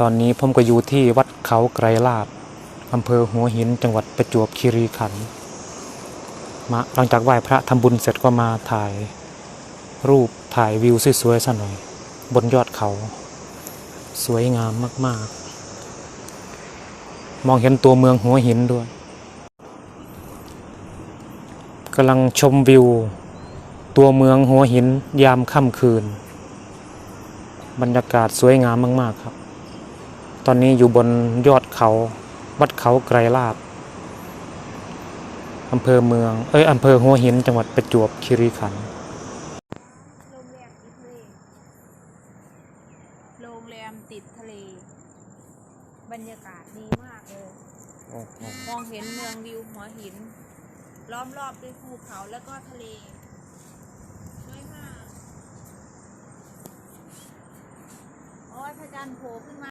ตอนนี้ผมก็อยู่ที่วัดเขาไกรลาดอำเภอหัวหินจังหวัดประจวบคีรีขันธ์มาหลังจากไหว้พระทำบุญเสร็จก็มาถ่าย รูปถ่ายวิวสวยๆซะหน่อย บนยอดเขา สวยงามมากๆ มองเห็นตัวเมืองหัวหินด้วยกำลังชมวิว ตัวเมืองหัวหินยามค่ำคืน บรรยากาศสวยงามมาก ๆ ครับ ตอนนี้อยู่บนยอดเขา วัดเขาไกรลาดอำเภอเมือง เอ้ยอำเภอหัวหินจังหวัดประจวบคีรีขันธ์โรงแรมติดทะเล บรรยากาศดีมากเลย มองเห็นเมืองวิวหัวหิน ล้อมรอบด้วยภูเขาแล้วก็ทะเลสวยมาก โอ้ยพระจันทร์โผล่ขึ้นมา